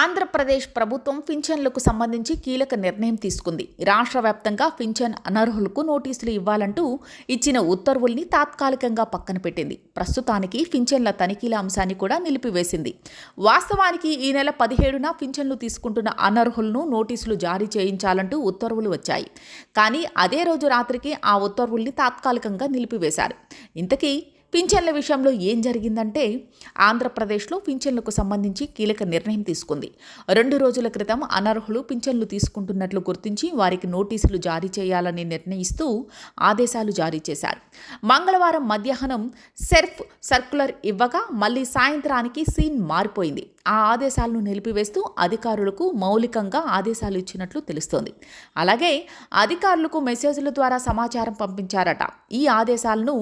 ఆంధ్రప్రదేశ్ ప్రభుత్వం పింఛన్లకు సంబంధించి కీలక నిర్ణయం తీసుకుంది. రాష్ట్ర వ్యాప్తంగా పింఛన్ అనర్హులకు నోటీసులు ఇవ్వాలంటూ ఇచ్చిన ఉత్తర్వుల్ని తాత్కాలికంగా పక్కన పెట్టింది. ప్రస్తుతానికి పింఛన్ల తనిఖీల అంశాన్ని కూడా నిలిపివేసింది. వాస్తవానికి ఈ నెల పదిహేడున పింఛన్లు తీసుకుంటున్న అనర్హులను నోటీసులు జారీ చేయించాలంటూ ఉత్తర్వులు వచ్చాయి. కానీ అదే రోజు రాత్రికి ఆ ఉత్తర్వుల్ని తాత్కాలికంగా నిలిపివేశారు. ఇంతకీ పింఛన్ల విషయంలో ఏం జరిగిందంటే ఆంధ్రప్రదేశ్లో పింఛన్లకు సంబంధించి కీలక నిర్ణయం తీసుకుంది. రెండు రోజుల క్రితం అనర్హులు పింఛన్లు తీసుకుంటున్నట్లు గుర్తించి వారికి నోటీసులు జారీ చేయాలని నిర్ణయిస్తూ ఆదేశాలు జారీ చేశారు. మంగళవారం మధ్యాహ్నం సెర్ఫ్ సర్కులర్ ఇవ్వగా మళ్ళీ సాయంత్రానికి సీన్ మారిపోయింది. ఆ ఆదేశాలను నిలిపివేస్తూ అధికారులకు మౌలికంగా ఆదేశాలు ఇచ్చినట్లు తెలుస్తోంది. అలాగే అధికారులకు మెసేజ్ల ద్వారా సమాచారం పంపించారట. ఈ ఆదేశాలను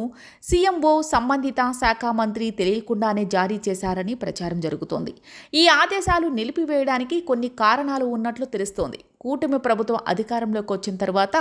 సీఎంఓ సంబంధిత శాఖ మంత్రి తెలియకుండానే జారీ చేశారని ప్రచారం జరుగుతోంది. ఈ ఆదేశాలు నిలిపివేయడానికి కొన్ని కారణాలు ఉన్నట్లు తెలుస్తోంది. కూటమి ప్రభుత్వం అధికారంలోకి వచ్చిన తర్వాత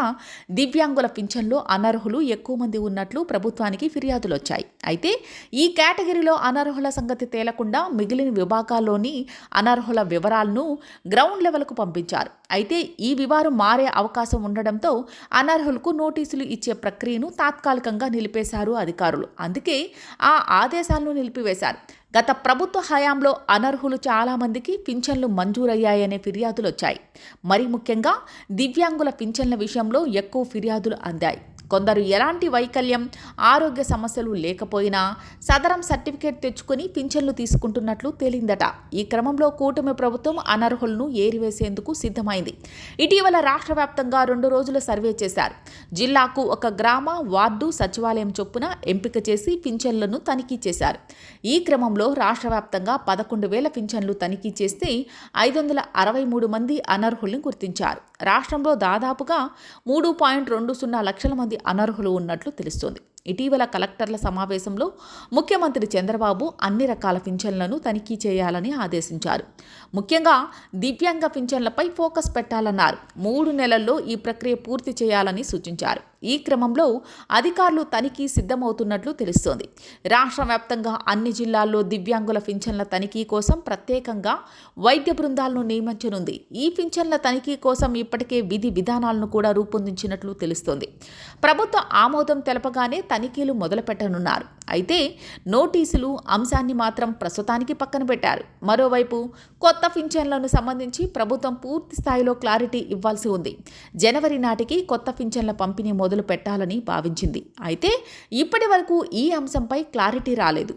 దివ్యాంగుల పింఛన్లో అనర్హులు ఎక్కువ మంది ఉన్నట్లు ప్రభుత్వానికి ఫిర్యాదులు వచ్చాయి. అయితే ఈ కేటగిరీలో అనర్హుల సంగతి తేలకుండా మిగిలిన విభాగాల్లోని అనర్హుల వివరాలను గ్రౌండ్ లెవెల్కు పంపించారు. అయితే ఈ వివరం మారే అవకాశం ఉండడంతో అనర్హులకు నోటీసులు ఇచ్చే ప్రక్రియను తాత్కాలికంగా నిలిపేశారు అధికారులు. అందుకే ఆ ఆదేశాలను నిలిపివేశారు. గత ప్రభుత్వ హయాంలో అనర్హులు చాలామందికి పింఛన్లు మంజూరయ్యాయనే ఫిర్యాదులు వచ్చాయి మరి ముఖ్యంగా దివ్యాంగుల పింఛన్ల విషయంలో ఎక్కువ ఫిర్యాదులు అందాయి. కొందరు ఎలాంటి వైకల్యం ఆరోగ్య సమస్యలు లేకపోయినా సదరం సర్టిఫికేట్ తెచ్చుకుని పింఛన్లు తీసుకుంటున్నట్లు తేలిందట. ఈ క్రమంలో కూటమి ప్రభుత్వం అనర్హులను ఏరివేసేందుకు సిద్ధమైంది. ఇటీవల రాష్ట్ర వ్యాప్తంగా రెండు రోజుల సర్వే చేశారు. జిల్లాకు ఒక గ్రామ వార్డు సచివాలయం చొప్పున ఎంపిక చేసి పింఛన్లను తనిఖీ చేశారు. ఈ క్రమంలో రాష్ట్ర వ్యాప్తంగా పదకొండు వేల పింఛన్లు తనిఖీ చేస్తే ఐదు వందల అరవై మూడు మంది అనర్హుల్ని గుర్తించారు. రాష్ట్రంలో దాదాపుగా మూడు పాయింట్ రెండు సున్నా లక్షల మంది అనర్హులు ఉన్నట్లు తెలుస్తోంది. ఇటీవల కలెక్టర్ల సమావేశంలో ముఖ్యమంత్రి చంద్రబాబు అన్ని రకాల పింఛన్లను తనిఖీ చేయాలని ఆదేశించారు. ముఖ్యంగా దివ్యాంగ పింఛన్లపై ఫోకస్ పెట్టాలన్నారు. మూడు నెలల్లో ఈ ప్రక్రియ పూర్తి చేయాలని సూచించారు. ఈ క్రమంలో అధికారులు తనిఖీ సిద్ధమవుతున్నట్లు తెలుస్తోంది. రాష్ట్ర వ్యాప్తంగా అన్ని జిల్లాల్లో దివ్యాంగుల పింఛన్ల తనిఖీ కోసం ప్రత్యేకంగా వైద్య బృందాలను నియమించనుంది. ఈ పింఛన్ల తనిఖీ కోసం ఇప్పటికే విధి విధానాలను కూడా రూపొందించినట్లు తెలుస్తోంది. ప్రభుత్వ ఆమోదం తెలపగానే తనిఖీలు మొదలుపెట్టనున్నారు. అయితే నోటీసులు అంశాన్ని మాత్రం ప్రస్తుతానికి పక్కన పెట్టారు. మరోవైపు కొత్త పింఛన్లను సంబంధించి ప్రభుత్వం పూర్తి స్థాయిలో క్లారిటీ ఇవ్వాల్సి ఉంది. జనవరి నాటికి కొత్త పింఛన్ల పంపిణీ మొదలు పెట్టాలని భావించింది. అయితే ఇప్పటి వరకు ఈ అంశంపై క్లారిటీ రాలేదు.